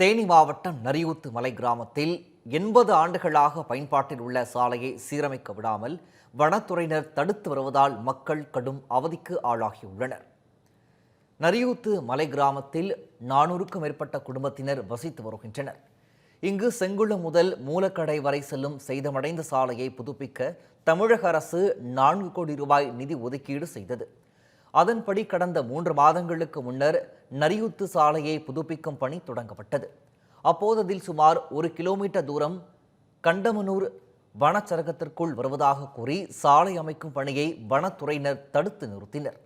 தேனி மாவட்டம் நரியூத்து மலை கிராமத்தில் எண்பது ஆண்டுகளாக பயன்பாட்டில் உள்ள சாலையை சீரமைக்க விடாமல் வனத்துறையினர் தடுத்து வருவதால் மக்கள் கடும் அவதிக்கு ஆளாகியுள்ளனர். நரியூத்து மலை கிராமத்தில் நானூறுக்கும் மேற்பட்ட குடும்பத்தினர் வசித்து வருகின்றனர். இங்கு செங்குளம் முதல் மூலக்கடை வரை செல்லும் சேதமடைந்த சாலையை புதுப்பிக்க தமிழக அரசு நான்கு கோடி ரூபாய் நிதி ஒதுக்கீடு செய்தது. அதன்படி கடந்த மூன்று மாதங்களுக்கு முன்னர் நரியுத்து சாலையை புதுப்பிக்கும் பணி தொடங்கப்பட்டது. அப்போது அதில் சுமார் ஒரு கிலோமீட்டர் தூரம் கண்டமனூர் வனச்சரகத்திற்குள் வருவதாக கூறி சாலை அமைக்கும் பணியை வனத்துறையினர் தடுத்து நிறுத்தினர்.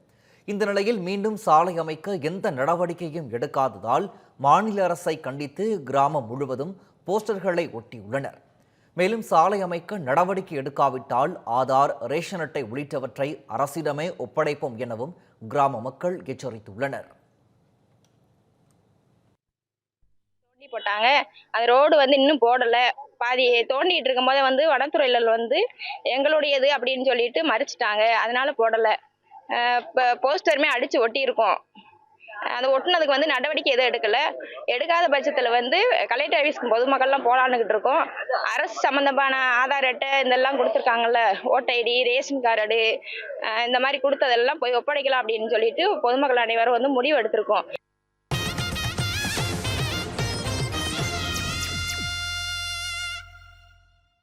இந்த நிலையில் மீண்டும் சாலை அமைக்க எந்த நடவடிக்கையும் எடுக்காததால் மாநில அரசை கண்டித்து கிராமம் முழுவதும் போஸ்டர்களை ஒட்டியுள்ளனர். மேலும் சாலை அமைக்க நடவடிக்கை எடுக்காவிட்டால் ஆதார் ரேஷன் அட்டை உள்ளிட்டவற்றை அரசிடமே ஒப்படைப்போம் எனவும் கிராம மக்கள் எச்சரித்துள்ளனர். தோண்டி போட்டாங்க. அந்த ரோடு வந்து இன்னும் போடலை. பாதி தோண்டிட்டு இருக்கும் போதே வந்து வனத்துறையில வந்து எங்களுடையது அப்படின்னு சொல்லிட்டு மறிச்சிட்டாங்க. அதனால போடலை. இப்போ போஸ்டருமே ஒட்டி ஒட்டியிருக்கோம். அதை ஒட்டுனதுக்கு வந்து நடவடிக்கை எதுவும் எடுக்கல. எடுக்காத பட்சத்தில் வந்து கலெக்டர் ஆஃபீஸ்க்கு பொதுமக்கள்லாம் போகலான்னுக்கிட்டு இருக்கோம். அரசு சம்மந்தமான ஆதார் அட்டை இதெல்லாம் கொடுத்துருக்காங்கல்ல. ஓட்டர் ஐடி ரேஷன் கார்டு இந்த மாதிரி கொடுத்ததெல்லாம் போய் ஒப்படைக்கலாம் அப்படின்னு சொல்லிட்டு பொதுமக்கள் அனைவரும் வந்து முடிவு எடுத்திருக்கோம்.